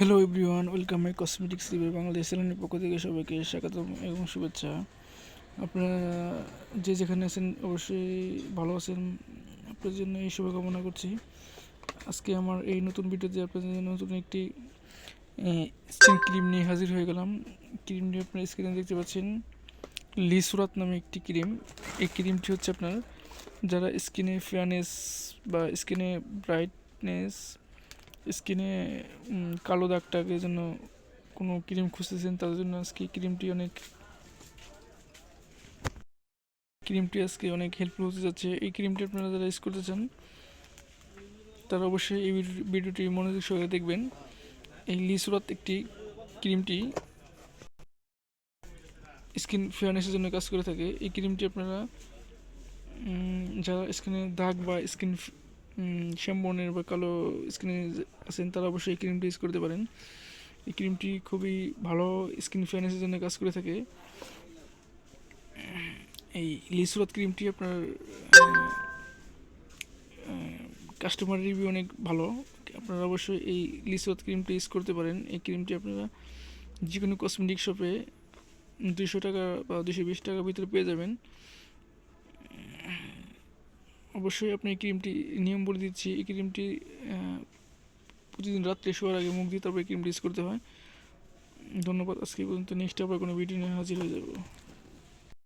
Hello everyone welcome my cosmetics review Bangladesh চ্যানেলের পক্ষ থেকে সবাইকে স্বাগতম এবং শুভেচ্ছা। আপনারা যে যেখানে আছেন অবশ্যই ভালো আছেন। আপনার জন্য এই শুভকামনা করছি। আজকে আমার এই নতুন ভিডিওতে আপনাদের জন্য নতুন একটি স্কিন ক্রিম নিয়ে হাজির হয়ে গেলাম। ক্রিমটি আপনার স্ক্রিনে দেখতে পাচ্ছেন। লিসুরাত নামে একটি ক্রিম এই ক্রিমটি হচ্ছে আপনার যারা স্কিনে ফেয়ারনেস বা স্কিনে ব্রাইটনেস স্কিনে কালো দাগটাকে জন্য কোনো ক্রিম খুঁজতেছেন তাদের জন্য আজকে ক্রিমটি অনেক ক্রিমটি আজকে অনেক হেল্পফুল হতে যাচ্ছে। এই ক্রিমটি আপনারা যারা ইউজ করতে চান, তারা অবশ্যই এই ভিডিওটি মনোযোগ সহকারে দেখবেন। এই লিসুরাত একটি ক্রিমটি স্কিন ফেয়ারনেসের জন্য কাজ করে থাকে। এই ক্রিমটি আপনারা যারা স্কিনে দাগ বা স্কিন শ্যাম্বনের বা কালো স্কিনে আছেন, তারা অবশ্যই এই ক্রিমটি ইউজ করতে পারেন। এই ক্রিমটি খুবই ভালো স্কিন ফেয়ারনেসের জন্য কাজ করে থাকে। এই লিসুরাত ক্রিমটি আপনার কাস্টমার রিভিউ অনেক ভালো। আপনারা অবশ্যই এই লিসুরাত ক্রিমটি ইউজ করতে পারেন। এই ক্রিমটি আপনারা যে কোনো কসমেটিক শপে দুশো টাকা বা দুশো বিশ টাকার ভিতরে পেয়ে যাবেন। অবশ্যই আপনি এই ক্রিমটি নিয়ম বলে দিচ্ছি। এই ক্রিমটি প্রতিদিন রাত্রে শোয়ার আগে মুখ দিয়ে তারপরে ক্রিমটি ইউজ করতে হয়। ধন্যবাদ। আজকে পর্যন্ত। নেক্সট আবার কোনো ভিডিও নিয়ে হাজির হয়ে যাব।